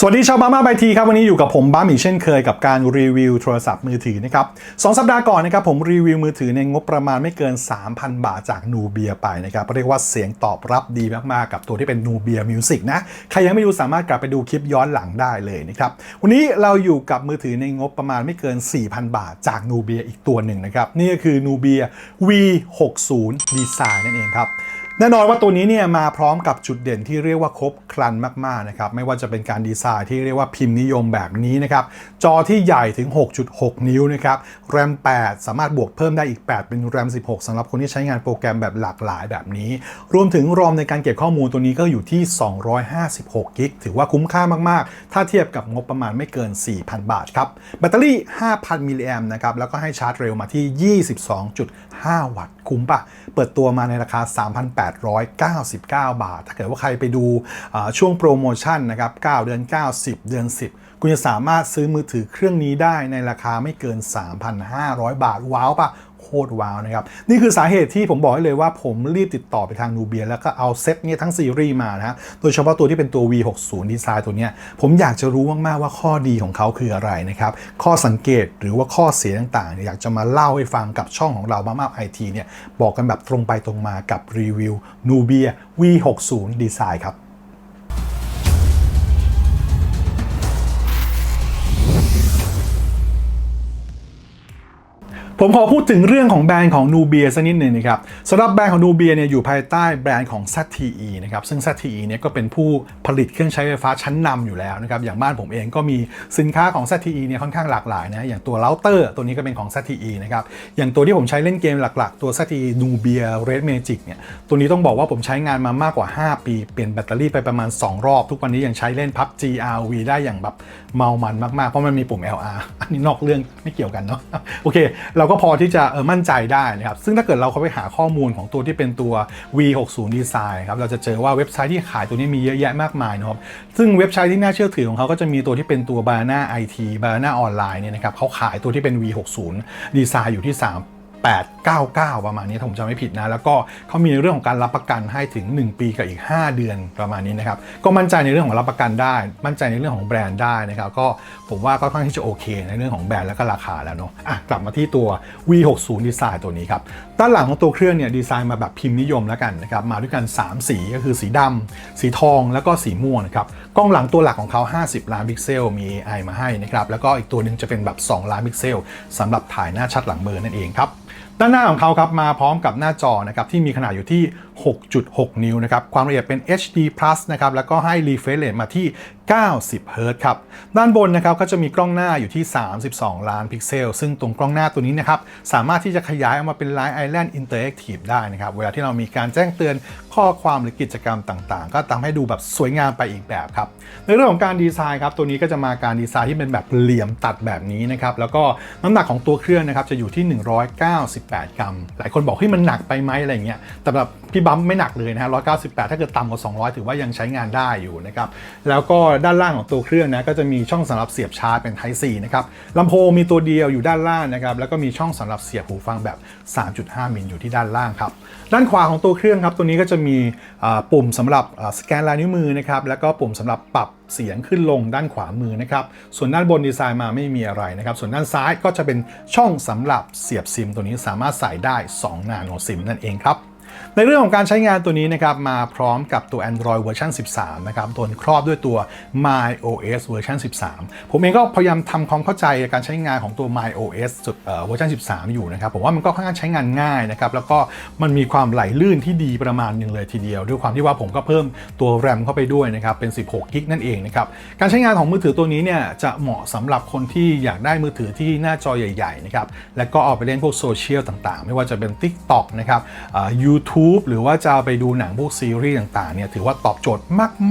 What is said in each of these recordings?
สวัสดีชาวบ้ามาไบทีครับวันนี้อยู่กับผมบ้ามีเช่นเคยกับการรีวิวโทรศัพท์มือถือนะครับสองสัปดาห์ก่อนนะครับผมรีวิวมือถือในงบประมาณไม่เกิน 3,000 บาทจากนูเบียไปนะครับเรียกว่าเสียงตอบรับดีมากๆ กับตัวที่เป็นนูเบียมิวสิกนะ ใครยังไม่ดูสามารถกลับไปดูคลิปย้อนหลังได้เลยนะครับ วันนี้เราอยู่กับมือถือในงบประมาณไม่เกิน 4,000 บาทจากนูเบียอีกตัวหนึ่งนะครับนี่ก็คือนูเบีย V60 Design นั่นเองครับแน่นอนว่าตัวนี้เนี่ยมาพร้อมกับจุดเด่นที่เรียกว่าครบ ครันมากๆนะครับไม่ว่าจะเป็นการดีไซน์ที่เรียกว่าพิมพ์นิยมแบบนี้นะครับจอที่ใหญ่ถึง 6.6 นิ้วนะครับแรม 8 สามารถบวกเพิ่มได้อีก 8 เป็นแรม 16สำหรับคนที่ใช้งานโปรแกรมแบบหลากหลายแบบนี้ รวมถึงรอมในการเก็บข้อมูลตัวนี้ก็อยู่ที่ 256กิกถือว่าคุ้มค่ามากๆ ถ้าเทียบกับงบประมาณไม่เกิน 4,000 บาทครับแบตเตอรี่ 5,000มิลลิแอมนะครับแล้วก็ให้ชาร์จเร็วมาที่ 22.5 วัตต์คุ้มปะเปิดตัวมาในราคา 3,899 บาท ถ้าเกิดว่าใครไปดูช่วงโปรโมชั่นนะครับ 9 เดือน 9 10 เดือน 10 คุณจะสามารถซื้อมือถือเครื่องนี้ได้ในราคาไม่เกิน 3,500 บาท ว้าวปะโคตรว้าวนะครับ นี่คือสาเหตุที่ผมบอกให้เลยว่าผมรีบติดต่อไปทางนูเบีย แล้วก็เอาเซตเนี้ยทั้งซีรีส์มานะโดยเฉพาะตัวที่เป็นตัว V60 ดีไซน์ตัวเนี้ยผมอยากจะรู้มากๆว่าข้อดีของเขาคืออะไรนะครับ ข้อสังเกตหรือว่าข้อเสียต่างๆเนี่ยอยากจะมาเล่าให้ฟังกับช่องของเราบ้ามาไอทีเนี่ยบอกกันแบบตรงไปตรงมากับรีวิว Nubia V60 ดีไซน์ครับ ผมขอพูดถึงเรื่องของแบรนด์ของนูเบียสักนิดหนึ่งนะครับสำหรับแบรนด์ของนูเบียเนี่ยอยู่ภายใต้แบรนด์ของ ZTE นะครับซึ่ง ZTE เนี่ยก็เป็นผู้ผลิตเครื่องใช้ไฟฟ้าชั้นนำอยู่แล้วนะครับอย่างบ้านผมเองก็มีสินค้าของ ZTE เนี่ยค่อนข้างหลากหลายนะอย่างตัวเราเตอร์ตัวนี้ก็เป็นของ ZTE นะครับอย่างตัวที่ผมใช้เล่นเกมหลักๆ ตัว ZTE Nubia Red Magic เนี่ยตัวนี้ต้องบอกว่าผมใช้งานมามากกว่า 5 ปี เปลี่ยนแบตเตอรี่ไปประมาณ 2 รอบ ทุกวันนี้ยังใช้เล่น PUBG RV ได้อย่างแบบเมามันมากๆเพราะมันมีปุ่ม LR อันนี้นอกเรื่องไม่เกี่ยวกันเนาะโอเคเราก็พอที่จะเออมั่นใจได้นะครับซึ่งถ้าเกิดเราเข้าไปหาข้อมูลของตัวที่เป็นตัว V60 Design ครับเราจะเจอว่าเว็บไซต์ที่ขายตัวนี้มีเยอะแยะมากมายนะครับซึ่งเว็บไซต์ที่น่าเชื่อถือของเขาก็จะมีตัวที่เป็นตัว Banana IT Banana Online เนี่ยนะครับเขาขายตัวที่เป็น V60 Design อยู่ที่ 3 899 ประมาณนี้ถ้าผมจำไม่ผิดนะ แล้วก็เขามีในเรื่องของการรับประกันให้ถึง 1 ปีกับอีก 5 เดือนประมาณนี้นะครับก็มั่นใจในเรื่องของรับประกันได้ มั่นใจในเรื่องของแบรนด์ได้นะครับก็ผมว่าก็ค่อนข้างที่จะโอเค ในเรื่องของแบรนด์และก็ราคาแล้วเนาะอะกลับมาที่ตัว V60 ดีไซน์ตัวนี้ครับด้านหลังของตัวเครื่องเนี่ยดีไซน์มาแบบพิมพ์นิยมแล้วกันนะครับมาด้วยกัน 3 สีก็คือสีดำสีทองแล้วก็สีม่วงนะครับ กล้องหลังตัวหลักของเขา 50 ล้านพิกเซล มี AI มาให้นะครับแล้วก็อีกตัวหนึ่งจะเป็นแบบ 2 ล้านพิกเซลสำหรับถ่ายหน้าชัดหลังเบอร์นั่นเองครับด้านหน้าของเขาครับมาพร้อมกับหน้าจอนะครับที่มีขนาดอยู่ที่ 6.6 นิ้วนะครับ ความละเอียดเป็น HD Plus นะครับ แล้วก็ให้ refresh rate มาที่ 90 Hz ครับ ด้านบนนะครับก็จะมีกล้องหน้าอยู่ที่ 32 ล้านพิกเซล ซึ่งตรงกล้องหน้าตัวนี้นะครับ สามารถที่จะขยายออกมาเป็น Line Island Interactive ได้นะครับ เวลาที่เรามีการแจ้งเตือนข้อความหรือกิจกรรมต่างๆ ก็ทำให้ดูแบบสวยงามไปอีกแบบครับ ในเรื่องของการดีไซน์ครับ ตัวนี้ก็จะมาการดีไซน์ที่เป็นแบบเหลี่ยมตัดแบบนี้นะครับ แล้วก็น้ำหนักของตัวเครื่องนะครับจะอยู่ที่ 198 กรัม หลายคนบอกให้มันหนักไปไหมอะไรเงี้ยแต่แบบพี่บัมไม่หนักเลยนะฮะ198 ถ้าเกิดต่ำกว่า 200 ถือว่ายังใช้งานได้อยู่นะครับ แล้วก็ด้านล่างของตัวเครื่องนะก็จะมีช่องสำหรับเสียบชาร์จเป็น Type C นะครับลำโพงมีตัวเดียวอยู่ด้านล่างนะครับ แล้วก็มีช่องสำหรับเสียบหูฟังแบบ 3.5 มิลอยู่ที่ด้านล่างครับ ด้านขวาของตัวเครื่องครับ ตัวนี้ก็จะมีปุ่มสำหรับสแกนลายนิ้วมือนะครับ แล้วก็ปุ่มสำหรับปรับเสียงขึ้นลงด้านขวามือนะครับ ส่วนด้านบนดีไซน์มาไม่มีอะไรนะครับ ส่วนด้านซ้ายก็จะเป็นช่องสำหรับเสียบซิม ตัวนี้สามารถใส่ได้ 2 นาโนซิมนั่นเองครับ ในเรื่องของการใช้งานตัวนี้นะครับมาพร้อมกับตัว Android เวอร์ชัน13 นะครับตัวครอบด้วยตัว My OS เวอร์ชัน13 ผมเองก็พยายามทำความเข้าใจการใช้งานของตัว My OS สุดเวอร์ชัน13 อยู่นะครับ ผมว่ามันก็ค่อนข้างใช้งานง่ายนะครับ แล้วก็มันมีความไหลลื่นที่ดีประมาณหนึ่งเลยทีเดียว ด้วยความที่ว่าผมก็เพิ่มตัว RAM เข้าไปด้วยนะครับ เป็น 16 กิกนั่นเองนะครับ การใช้งานของมือถือตัวนี้เนี่ยจะเหมาะสำหรับคนที่อยากได้มือถือที่หน้าจอใหญ่ๆนะครับ แล้วก็เอาไปเล่นพวกโซเชียลต่างๆ ไม่ว่าจะเป็น TikTok นะครับอ่า YouTube หรือว่าจะไปดูหนังพวกซีรีส์ต่างๆเนี่ยถือว่าตอบโจทย์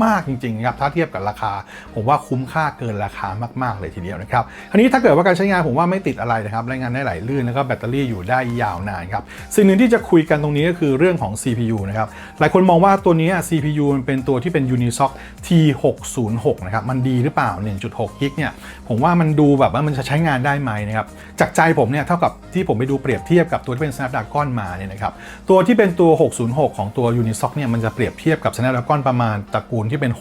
มาก ๆ จริงๆครับถ้าเทียบกับราคา ผมว่าคุ้มค่าเกินราคามาก ๆ เลยทีเดียวนะครับอันนี้ถ้าเกิดว่าการใช้งานผมว่าไม่ติดอะไรนะครับรายงานได้ไหลลื่นแล้วก็แบตเตอรี่อยู่ได้ยาวนานครับสิ่งหนึ่งที่จะคุยกันตรงนี้ก็คือเรื่องของ CPU นะครับหลายคนมองว่าตัวนี้ CPU มันเป็นตัวที่เป็น Unisoc T606 นะครับมันดีหรือเปล่า 1.6กิกเนี่ยผมว่ามันดูแบบว่ามันจะใช้งานได้ไหมนะครับจากใจผมเนี่ยเท่ากับที่ผมไปดูเปรียบเทียบกับตัวที่เป็น Snapdragon มาเนี่ยนะครับตัวที่เป็นตัวตัว 606 ของตัว Unisoc เนี่ยมันจะเปรียบเทียบกับ Snapdragon ประมาณตระกูลที่เป็น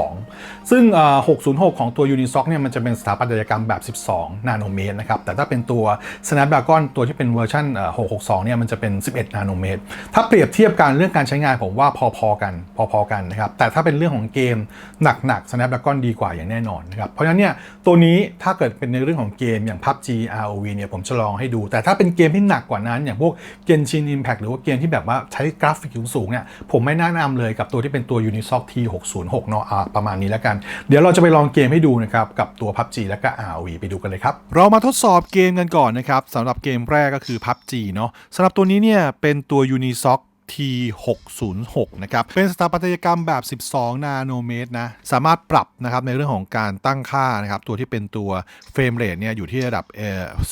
662 ซึ่ง 606 ของตัว Unisoc เนี่ยมันจะเป็นสถาปัตยกรรมแบบ 12 นาโนเมตรนะครับแต่ถ้าเป็นตัว Snapdragon ตัวที่เป็นเวอร์ชัน662 เนี่ยมันจะเป็น 11 นาโนเมตร ถ้าเปรียบเทียบกันเรื่องการใช้งานผมว่าพอๆกันพอๆกันนะครับแต่ถ้าเป็นเรื่องของเกมหนักๆ Snapdragon ดีกว่าอย่างแน่นอนนะครับเพราะฉะนั้นเนี่ยตัวนี้ถ้าเกิดเป็นในเรื่องของเกมอย่าง PUBG ROV เนี่ยผมจะลองให้ดู แต่ถ้าเป็นเกมที่หนักกว่านั้นอย่างพวก Genshin Impact หรือว่าเกมที่แบบว่าใช้กราฟิกสูงๆเนี่ยผมไม่แนะนำเลยกับตัวที่เป็นตัว Unisoc T606 เนาะอะประมาณนี้แล้วกัน เดี๋ยวเราจะไปลองเกมให้ดูนะครับกับตัว PUBG และก็ ROV ไปดูกันเลยครับ เรามาทดสอบเกมกันก่อนนะครับสำหรับเกมแรกก็คือ PUBG เนาะสำหรับตัวนี้เนี่ยเป็นตัว Unisoc T606 นะครับ เป็นสถาปัตยกรรมแบบ 12 นาโนเมตรนะ สามารถปรับนะครับในเรื่องของการตั้งค่านะครับ ตัวที่เป็นตัวเฟรมเรทเนี่ยอยู่ที่ระดับ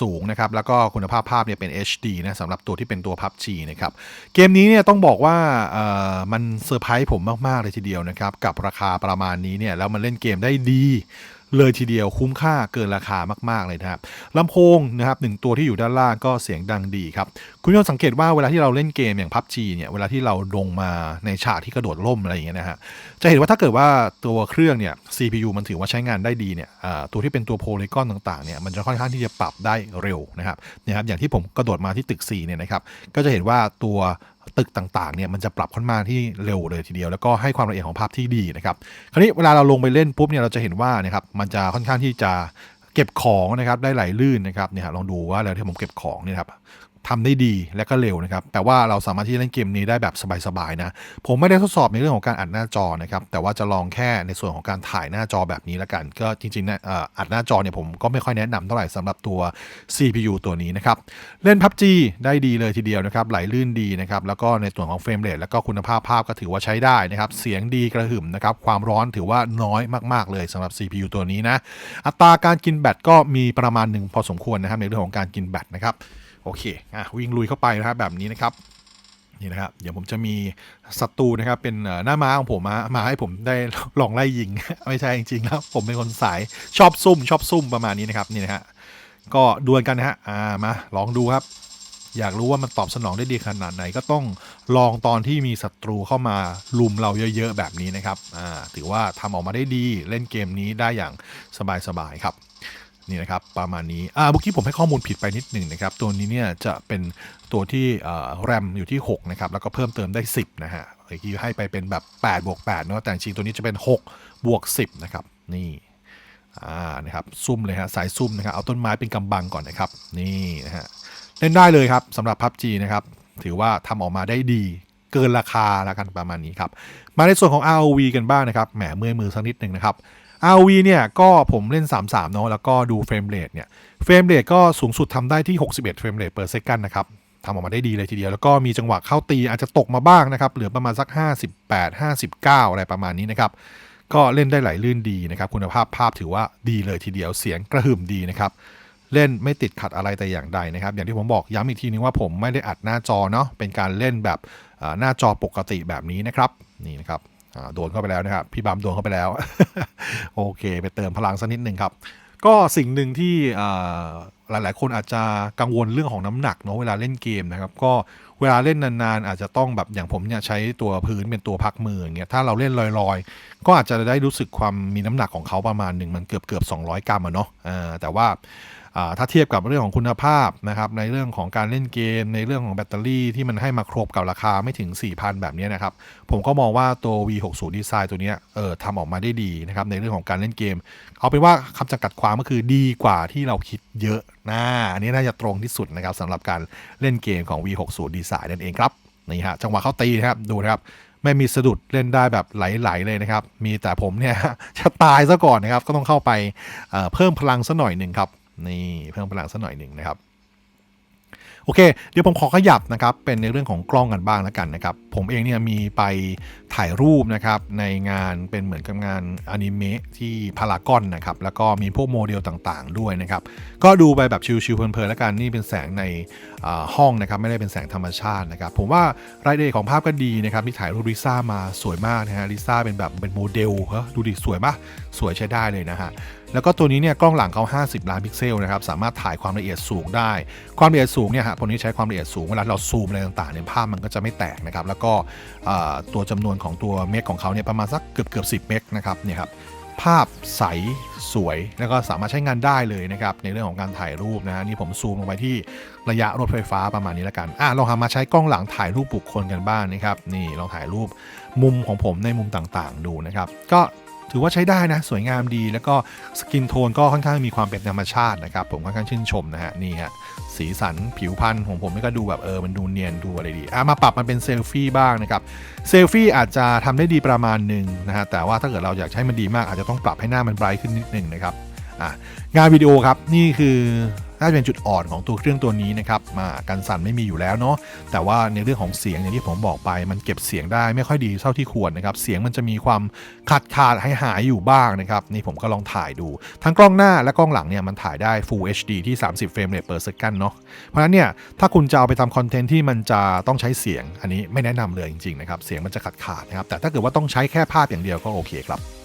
สูงนะครับ แล้วก็คุณภาพภาพเนี่ยเป็น HD นะสำหรับตัวที่เป็นตัว PUBG นะครับ เกมนี้เนี่ยต้องบอกว่ามันเซอร์ไพรส์ผมมาก ๆ เลยทีเดียวนะครับ กับราคาประมาณนี้เนี่ยแล้วมันเล่นเกมได้ดี เลยทีเดียวคุ้มค่าเกินราคามากๆเลยนะครับลำโพงนะครับหนึ่งตัวที่อยู่ด้านล่างก็เสียงดังดีครับ คุณผู้ชมสังเกตว่าเวลาที่เราเล่นเกมอย่าง PUBG เนี่ยเวลาที่เราลงมาในฉากที่กระโดดล่มอะไรอย่างเงี้ยนะฮะจะเห็นว่าถ้าเกิดว่าตัวเครื่องเนี่ย CPU มันถือว่าใช้งานได้ดีเนี่ยตัวที่เป็นตัวโพลีกอนต่างๆเนี่ยมันจะค่อนข้างที่จะปรับได้เร็วนะครับนะครับอย่างที่ผมกระโดดมาที่ตึก4เนี่ยนะครับก็จะเห็นว่าตัวตึกต่างๆเนี่ยมันจะปรับค่อนมาที่เร็วเลยทีเดียว แล้วก็ให้ความละเอียดของภาพที่ดีนะครับคราวนี้เวลาเราลงไปเล่นปุ๊บเนี่ยเราจะเห็นว่านะครับมันจะค่อนข้างที่จะเก็บของนะครับได้ไหลลื่นนะครับเนี่ยลองดูว่าแล้วที่ผมเก็บของเนี่ยครับ ทำได้ดีและก็เร็วนะครับแต่ว่าเราสามารถที่จะเล่นเกมนี้ได้แบบสบายๆนะ ผมไม่ได้ทดสอบในเรื่องของการอัดหน้าจอนะครับแต่ว่าจะลองแค่ในส่วนของการถ่ายหน้าจอแบบนี้ละกัน ก็จริงๆนะอ,อัดหน้าจอเนี่ยผมก็ไม่ค่อยแนะนำเท่าไหร่สำหรับตัว CPU ตัวนี้นะครับเล่น PUBG ได้ดีเลยทีเดียวนะครับไหลลื่นดีนะครับแล้วก็ในส่วนของเฟรมเรทแล้วก็คุณภาพภาพก็ถือว่าใช้ได้นะครับเสียงดีกระหึ่มนะครับความร้อนถือว่าน้อยมากๆเลยสำหรับ CPU ตัวนี้นะอัตราการกินแบตก็มีประมาณหนึ่งพอสมควรนะครับในเรื่องของการกินแบตนะครับ โอเคอะวิ่งลุยเข้าไปนะครับแบบนี้นะครับนี่นะครับเดี๋ยวผมจะมีศัตรูนะครับเป็นหน้าม้าของผมมามาให้ผมได้ลองไล่ยิง ไม่ใช่จริงๆแล้วผมเป็นคนสายชอบซุ่ม ชอบซุ่มประมาณนี้นะครับนี่นะฮะก็ดวลกันนะฮะอ่ามาลองดูครับ อยากรู้ว่ามันตอบสนองได้ดีขนาดไหน ก็ต้องลองตอนที่มีศัตรูเข้ามาลุมเราเยอะๆแบบนี้นะครับอ่าถือว่าทำออกมาได้ดีเล่นเกมนี้ได้อย่างสบายๆครับ นี่นะครับประมาณนี้อ่าเมื่อกี้ผมให้ข้อมูลผิดไปนิดหนึ่งนะครับ ตัวนี้เนี่ยจะเป็นตัวที่แรมอยู่ที่6นะครับแล้วก็เพิ่มเติมได้ 10นะฮะเมื่อกี้ให้ไปเป็นแบบ8บวก8เนอะแต่จริงตัวนี้จะเป็น6บวก10นะครับนี่อ่านะครับซุ่มเลยฮะสายซุ่มนะครับเอาต้นไม้เป็นกำบังก่อนนะครับนี่นะฮะเล่นได้เลยครับสำหรับ PUBG นะครับถือว่าทำออกมาได้ดีเกินราคาแล้วกันประมาณนี้ครับมาในส่วนของ ROV กันบ้างนะครับแหมเมื่อยมือสักนิดหนึ่งนะครับ ROV เนี่ยก็ผมเล่น 33 เนาะแล้วก็ดูเฟรมเรทเนี่ยเฟรมเรทก็สูงสุดทำได้ที่ 61 เฟรมเรทเปอร์เซกันนะครับทำออกมาได้ดีเลยทีเดียว แล้วก็มีจังหวะเข้าตีอาจจะตกมาบ้างนะครับ เหลือประมาณสัก 58 59 อะไรประมาณนี้นะครับ ก็เล่นได้ไหลลื่นดีนะครับ คุณภาพภาพถือว่าดีเลยทีเดียวเสียงกระหึ่มดีนะครับเล่นไม่ติดขัดอะไรแต่อย่างใดนะครับ อย่างที่ผมบอกย้ำอีกทีนึงว่าผมไม่ได้อัดหน้าจอเนาะเป็นการเล่นแบบหน้าจอปกติแบบนี้นะครับนี่นะครับ โดนเข้าไปแล้วนะครับ พี่บัมโดนเข้าไปแล้ว โอเค ไปเติมพลังสักนิดหนึ่งครับ ก็สิ่งหนึ่งที่อ่าหลาย ๆ คนอาจจะกังวลเรื่องของน้ำหนักเนาะเวลาเล่นเกมนะครับ ก็เวลาเล่นนาน ๆ อาจจะต้องแบบอย่างผมเนี่ยใช้ตัวพื้นเป็นตัวพักมืออย่างเงี้ยถ้าเราเล่นลอย ๆ ก็อาจจะได้รู้สึกความมีน้ำหนักของเขาประมาณหนึ่งมันเกือบเกือบ200 กรัมอะเนาะแต่ว่า ถ้าเทียบกับเรื่องของคุณภาพนะครับในเรื่องของการเล่นเกม ในเรื่องของแบตเตอรี่ที่มันให้มาครบกับราคาไม่ถึง 4,000 แบบนี้นะครับผมก็มองว่าตัว V60 ดีไซน์ตัวนี้เออทำออกมาได้ดีนะครับในเรื่องของการเล่นเกม เอาเป็นว่าคำจำกัดความก็คือดีกว่าที่เราคิดเยอะนะอันนี้น่าจะตรงที่สุดนะครับสำหรับการเล่นเกมของ V60 ดีไซน์นั่นเองครับนี่ฮะจังหวะเข้าตีนะครับดูนะครับไม่มีสะดุดเล่นได้แบบไหลๆเลยนะครับ มีแต่ผมเนี่ยจะตายซะก่อนนะครับ ก็ต้องเข้าไปเอ่อเพิ่มพลังซะหน่อยหนึ่งครับ นี่เพิ่มพลังซะหน่อยหนึ่งนะครับโอเค เดี๋ยวผมขอขยับนะครับ เป็นในเรื่องของกล้องกันบ้างแล้วกันนะครับ ผมเองเนี่ยมีไปถ่ายรูปนะครับ ในงานเป็นเหมือนกับงานอนิเมะที่พารากอนนะครับ แล้วก็มีพวกโมเดลต่างๆ ด้วยนะครับ ก็ดูไปแบบชิลๆเพลินๆแล้วกัน นี่เป็นแสงในห้องนะครับ ไม่ได้เป็นแสงธรรมชาตินะครับ ผมว่ารายละเอียดของภาพก็ดีนะครับที่ถ่ายรูปลิซ่ามาสวยมากนะฮะลิซ่าเป็นแบบเป็นโมเดลเฮ้ดูดิสวยมากสวยใช้ได้เลยนะฮะ แล้วก็ตัวนี้เนี่ยกล้องหลังเขา 50 ล้านพิกเซลนะครับ สามารถถ่ายความละเอียดสูงได้ ความละเอียดสูงเนี่ยฮะตัวนี้ใช้ความละเอียดสูง เวลาเราซูมอะไรต่างๆเนี่ยภาพมันก็จะไม่แตกนะครับ แล้วก็ตัวจำนวนของตัวเมกของเขาเนี่ยประมาณสักเกือบเกือบ10เมกนะครับเนี่ยครับภาพใสสวยแล้วก็สามารถใช้งานได้เลยนะครับในเรื่องของการถ่ายรูปนะฮะนี่ผมซูมลงไปที่ระยะรถไฟฟ้าประมาณนี้แล้วกันอะลองหามาใช้กล้องหลังถ่ายรูปบุคคลกันบ้างนะครับนี่ลองถ่ายรูปมุมของผมในมุมต่างๆ ดูนะครับ ก็ ถือว่าใช้ได้นะ สวยงามดี แล้วก็สกินโทนก็ค่อนข้างมีความเป็นธรรมชาตินะครับ ผมค่อนข้างชื่นชมนะฮะนี่ฮะสีสันผิวพรรณของผมก็ดูแบบเออมันดูเนียนดูอะไรดีอะมาปรับมันเป็นเซลฟี่บ้างนะครับเซลฟี่อาจจะทำได้ดีประมาณหนึ่งนะฮะแต่ว่าถ้าเกิดเราอยากให้มันดีมากอาจจะต้องปรับให้หน้ามันไบรท์ขึ้นนิดหนึ่งนะครับอะงานวิดีโอครับนี่คือ น่าจะเป็นจุดอ่อนของตัวเครื่องตัวนี้นะครับมากันสั่นไม่มีอยู่แล้วเนาะแต่ว่าในเรื่องของเสียงอย่างที่ผมบอกไป มันเก็บเสียงได้ไม่ค่อยดีเท่าที่ควรนะครับเสียงมันจะมีความขาดขาดหายหายอยู่บ้างนะครับนี่ผมก็ลองถ่ายดู ทั้งกล้องหน้าและกล้องหลังเนี่ยมันถ่ายได้ Full HD ที่ 30 เฟรมเรท per second เนาะเพราะฉะนั้นเนี่ยถ้าคุณจะเอาไปทำคอนเทนต์ที่มันจะต้องใช้เสียง อันนี้ไม่แนะนำเลยจริงๆนะครับเสียงมันจะขาดขาดนะครับแต่ถ้าเกิดว่าต้องใช้แค่ภาพอย่างเดียวก็โอเคครับ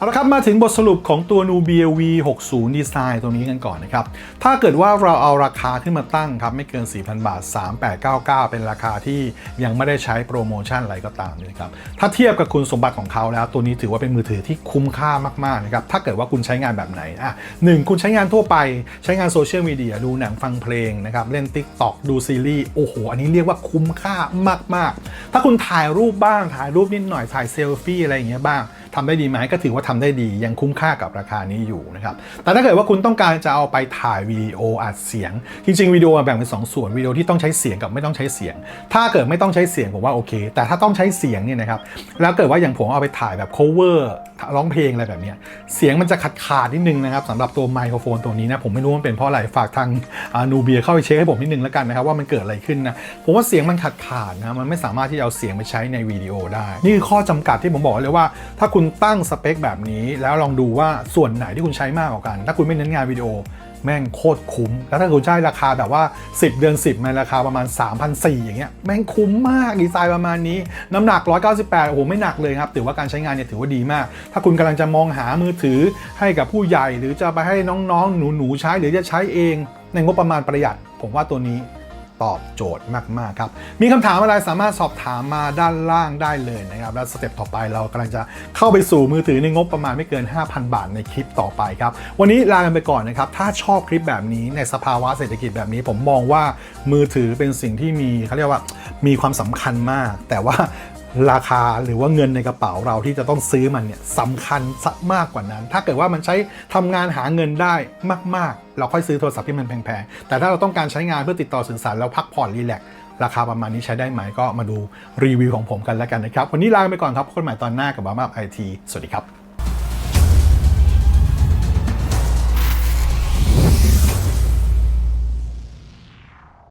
เอาละครับมาถึงบทสรุปของตัว Nubia V60 Design ตัวนี้กันก่อนนะครับ ถ้าเกิดว่าเราเอาราคาขึ้นมาตั้งครับ ไม่เกิน 4,000 บาท 3899 เป็นราคาที่ยังไม่ได้ใช้โปรโมชั่นอะไรก็ตามนะครับ ถ้าเทียบกับคุณสมบัติของเขาแล้ว ตัวนี้ถือว่าเป็นมือถือที่คุ้มค่ามาก ๆ นะครับ ถ้าเกิดว่าคุณใช้งานแบบไหนอะหนึ่งคุณใช้งานทั่วไปใช้งานโซเชียลมีเดียดูหนังฟังเพลงนะครับเล่น TikTok ดูซีรีส์โอ้โหอันนี้เรียกว่าคุ้มค่ามาก ๆ ถ้าคุณถ่ายรูปบ้างถ่ายรูปนิดหน่อยถ่ายเซลฟี่อะไรอย่างเงี้ยบ้าง ทำได้ดีไหมก็ถือว่าทำได้ดียังคุ้มค่ากับราคานี้อยู่นะครับแต่ถ้าเกิดว่าคุณต้องการจะเอาไปถ่ายวิดีโออัดเสียง จริงๆวิดีโอแบ่งเป็นสองส่วนวิดีโอที่ต้องใช้เสียงกับไม่ต้องใช้เสียง ถ้าเกิดไม่ต้องใช้เสียงผมว่าโอเค แต่ถ้าต้องใช้เสียงเนี่ยนะครับแล้วเกิดว่าอย่างผมเอาไปถ่ายแบบ cover ร้องเพลงอะไรแบบนี้เสียงมันจะขาดขาดนิดนึงนะครับสำหรับตัวไมโครโฟนตัวนี้นะผมไม่รู้มันเป็นเพราะอะไรฝากทางนูเบียเข้าไปเช็คให้ผมนิดนึงแล้วกันนะครับว่ามันเกิดอะไรขึ้นนะผมว่าเสียงมันขาดขาดนะมันไม่สามารถที่จะเอาเสียงไปใช้ในวิดีโอได้ นี่คือข้อจำกัดที่ผมบอกเลยว่าถ้าคุณณตั้งสเปคแบบนี้ แล้วลองดูว่าส่วนไหนที่คุณใช้มากกว่ากัน ถ้าคุณไม่เน้นงานวิดีโอแม่งโคตรคุ้ม แล้วถ้าคุณใช้ราคาแบบว่า 10 เดือน 10ในราคาประมาณ 3,400 อย่างเงี้ย แม่งคุ้มมาก ดีไซน์ประมาณนี้ น้ำหนัก 198 โอ้โห ไม่หนักเลยครับ ถือว่าการใช้งานเนี่ยถือว่าดีมาก ถ้าคุณกำลังจะมองหามือถือให้กับผู้ใหญ่ หรือจะไปให้น้องๆ หนูๆ ใช้ หรือจะใช้เอง ในงบประมาณประหยัด ผมว่าตัวนี้ ตอบโจทย์มากๆครับมีคำถามอะไรสามารถสอบถามมาด้านล่างได้เลยนะครับแล้วสเต็ปต่อไปเรากำลังจะเข้าไปสู่มือถือในงบประมาณไม่เกิน 5,000 บาทในคลิปต่อไปครับวันนี้ลากันไปก่อนนะครับถ้าชอบคลิปแบบนี้ในสภาวะเศรษฐกิจแบบนี้ ผมมองว่ามือถือเป็นสิ่งที่มีเขาเรียกว่ามีความสำคัญมาก แต่ว่า ราคาหรือว่าเงินในกระเป๋าเราที่จะต้องซื้อมันเนี่ยสำคัญซะมากกว่านั้น ถ้าเกิดว่ามันใช้ทำงานหาเงินได้มาก ๆ เราค่อยซื้อโทรศัพท์ที่มันแพงๆแต่ถ้าเราต้องการใช้งานเพื่อติดต่อสื่อสารแล้วพักผ่อนรีแลกซ์ราคาประมาณนี้ใช้ได้ไหมก็มาดูรีวิวของผมกันแล้วกันนะครับ วันนี้ลาไปก่อนครับพบกันใหม่ตอนหน้ากับบ้ามาไอทีสวัสดีครับ